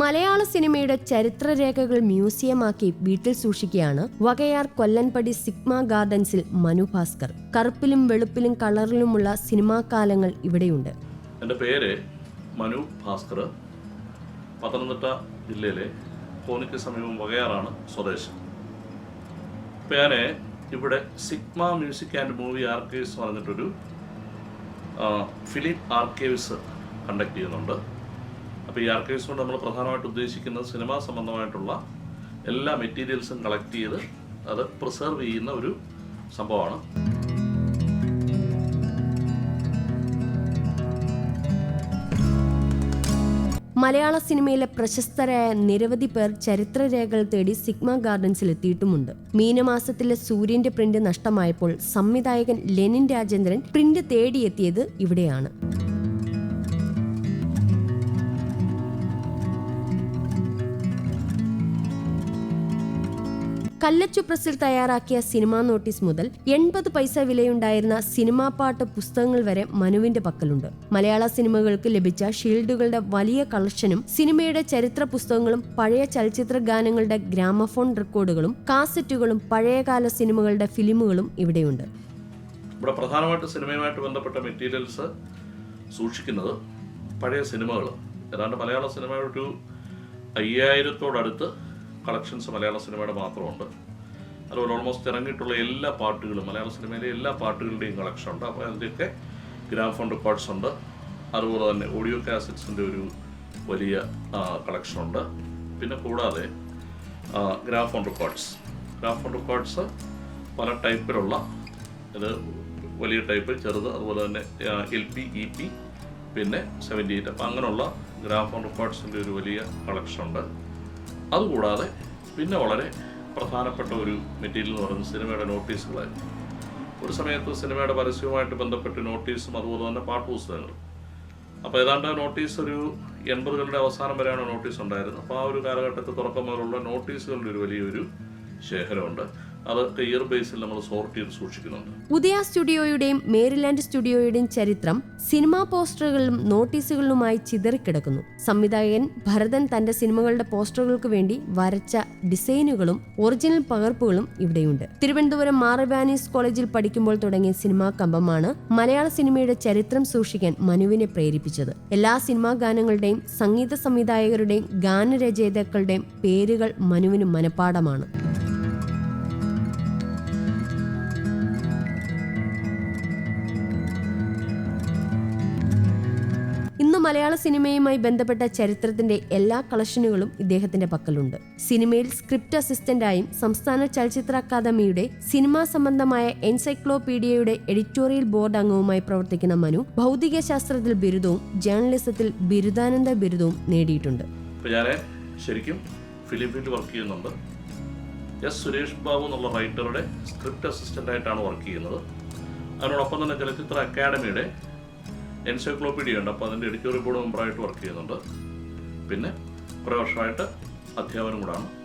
മലയാള സിനിമയുടെ ചരിത്രരേഖകൾ മ്യൂസിയമാക്കി വീട്ടിൽ സൂക്ഷിക്കുകയാണ് വകയാർ കൊല്ലൻപടി സിഗ്മ ഗാർഡൻസിൽ മനു ഭാസ്കർ. കറുപ്പിലും വെളുപ്പിലും കളറിലുമുള്ള സിനിമാ കാലങ്ങൾ ഇവിടെയുണ്ട്. എന്റെ പേര് മനു ഭാസ്കർ. പത്തനംതിട്ട ജില്ലയിലെ കോന്നിക്ക് സമീപം വകയാറാണ് സ്വദേശം. അപ്പോൾ ഞാൻ ഇവിടെ Sigma music and movie archives പറഞ്ഞിട്ടൊരു ഫിലിം ആർക്കൈവ്സ് കണ്ടക്ട് ചെയ്യുന്നുണ്ട്. അപ്പോൾ ഈ ആർക്കൈവ്സ് കൊണ്ട് നമ്മൾ പ്രധാനമായിട്ട് ഉദ്ദേശിക്കുന്നത് സിനിമാ സംബന്ധമായിട്ടുള്ള എല്ലാ മെറ്റീരിയൽസും കളക്ട് ചെയ്ത് അത് പ്രിസർവ് ചെയ്യുന്ന ഒരു സംഭവമാണ്. മലയാള സിനിമയിലെ പ്രശസ്തരായ നിരവധി പേർ ചരിത്രരേഖകൾ തേടി സിഗ്മ ഗാർഡൻസിൽ എത്തിയിട്ടുമുണ്ട്. മീനമാസത്തിലെ സൂര്യന്റെ പ്രിന്റ് നഷ്ടമായപ്പോൾ സംവിധായകൻ ലെനിൻ രാജേന്ദ്രൻ പ്രിന്റ് തേടിയെത്തിയത് ഇവിടെയാണ്. കല്ലച്ചു പ്രസിൽ തയ്യാറാക്കിയ സിനിമാ നോട്ടീസ് മുതൽ എൺപത് പൈസ വിലയുണ്ടായിരുന്ന സിനിമാ പാട്ട് പുസ്തകങ്ങൾ വരെ മനുവിന്റെ പക്കലുണ്ട്. മലയാള സിനിമകൾക്ക് ലഭിച്ച ഷീൽഡുകളുടെ വലിയ കളക്ഷനും സിനിമയുടെ ചരിത്ര പുസ്തകങ്ങളും പഴയ ചലച്ചിത്ര ഗാനങ്ങളുടെ ഗ്രാമഫോൺ റെക്കോർഡുകളും കാസറ്റുകളും പഴയകാല സിനിമകളുടെ ഫിലിമുകളും ഇവിടെയുണ്ട്. ഇവിടെ പ്രധാനമായിട്ട് സിനിമയുമായിട്ട് ബന്ധപ്പെട്ട മെറ്റീരിയൽസ് സൂക്ഷിക്കുന്നത് പഴയ സിനിമകൾ ഏതാണ്ട് മലയാള സിനിമയുടെ ഒരു അയ്യായിരത്തോടടുത്ത് കളക്ഷൻസ് മലയാള സിനിമയുടെ മാത്രമുണ്ട്. അതുപോലെ ഓൾമോസ്റ്റ് ഇറങ്ങിയിട്ടുള്ള എല്ലാ പാട്ടുകളും മലയാള സിനിമയിലെ എല്ലാ പാട്ടുകളുടെയും കളക്ഷൻ ഉണ്ട്. അപ്പോൾ അതിന്റെയൊക്കെ ഗ്രാം ഫോൺ റെക്കോർഡ്സ് ഉണ്ട്. അതുപോലെ തന്നെ ഓഡിയോ കാസറ്റ്സിന്റെ ഒരു വലിയ കളക്ഷൻ ഉണ്ട്. പിന്നെ കൂടാതെ ഗ്രാഫോൺ റെക്കോർഡ്സ് ഗ്രാഫോൺ റെക്കോർഡ്സ് പല ടൈപ്പിലുള്ള ഇത് വലിയ ടൈപ്പ് ചെറുത് അതുപോലെ തന്നെ എൽ പി ഇ പി പിന്നെ സെവന്റി എയ്റ്റ് അപ്പം അങ്ങനെയുള്ള ഗ്രാഫോൺ റെക്കോർഡ്സിന്റെ ഒരു വലിയ കളക്ഷൻ ഉണ്ട്. അതുകൂടാതെ പിന്നെ വളരെ പ്രധാനപ്പെട്ട ഒരു മെറ്റീരിയൽ എന്ന് പറയുന്നത് സിനിമയുടെ നോട്ടീസുകളായിരുന്നു ഒരു സമയത്ത് സിനിമയുടെ പരസ്യവുമായിട്ട് ബന്ധപ്പെട്ട് നോട്ടീസും അതുപോലെ തന്നെ പാട്ട് പുസ്തകങ്ങളും. അപ്പോൾ ഏതാണ്ട് നോട്ടീസ് ഒരു എൺപതുകളുടെ അവസാനം വരെയാണ് നോട്ടീസ് ഉണ്ടായിരുന്നത്. അപ്പോൾ ആ ഒരു കാലഘട്ടത്തിൽ തുടക്കം മുതലുള്ള നോട്ടീസുകളുടെ ഒരു വലിയൊരു ശേഖരമുണ്ട്. അതൊക്കെ ഇയർ ബേസിൽ നമ്മൾ സോർട്ട് ചെയ്ത് സൂക്ഷിക്കുന്നുണ്ട്. ഉദയ സ്റ്റുഡിയോയുടെയും മേരിലാൻഡ് സ്റ്റുഡിയോയുടെയും ചരിത്രം സിനിമാ പോസ്റ്ററുകളിലും നോട്ടീസുകളിലുമായി ചിതറിക്കിടക്കുന്നു. സംവിധായകൻ ഭരതൻ തന്റെ സിനിമകളുടെ പോസ്റ്ററുകൾക്ക് വേണ്ടി വരച്ച ഡിസൈനുകളും ഒറിജിനൽ പകർപ്പുകളും ഇവിടെയുണ്ട്. തിരുവനന്തപുരം മാറബാനീസ് കോളേജിൽ പഠിക്കുമ്പോൾ തുടങ്ങിയ സിനിമാ കമ്പമാണ് മലയാള സിനിമയുടെ ചരിത്രം സൂക്ഷിക്കാൻ മനുവിനെ പ്രേരിപ്പിച്ചത്. എല്ലാ സിനിമാ ഗാനങ്ങളുടെയും സംഗീത സംവിധായകരുടെയും ഗാനരചയിതാക്കളുടെയും പേരുകൾ മനുവിന് മനഃപ്പാടമാണ് മലയാള സിനിമയുമായി ബന്ധപ്പെട്ട ചരിത്രത്തിന്റെ എല്ലാ കളക്ഷനുകളും ഇദ്ദേഹത്തിന്റെ പക്കലുണ്ട്. സിനിമയിൽ സ്ക്രിപ്റ്റ് അസിസ്റ്റന്റായും സംസ്ഥാന ചലച്ചിത്ര അക്കാദമിയുടെ സിനിമാ സംബന്ധമായ എൻസൈക്ലോപീഡിയയുടെ എഡിറ്റോറിയൽ ബോർഡ് അംഗവുമായി പ്രവർത്തിക്കുന്ന മനു ഭൗതിക ശാസ്ത്രത്തിൽ ബിരുദവും ജേർണലിസത്തിൽ ബിരുദാനന്ദ ബിരുദവും നേടിയിട്ടുണ്ട്. ശരിക്കും field work S Suresh Babu എന്നുള്ള റൈറ്ററുടെ സ്ക്രിപ്റ്റ് അസിസ്റ്റന്റ് ആയിട്ടാണ് വർക്ക് ചെയ്യുന്നത്. അതിനോടൊപ്പം തന്നെ ചലച്ചിത്ര അക്കാഡമിയുടെ എൻസൈക്ലോപീഡിയ ഉണ്ട്. അപ്പോൾ അതിന്റെ എഡിറ്റോറിയൽ ബോർഡ് മെമ്പറായിട്ട് വർക്ക് ചെയ്യുന്നുണ്ട്. പിന്നെ കുറേ വർഷമായിട്ട് അധ്യാപനം കൂടാണ്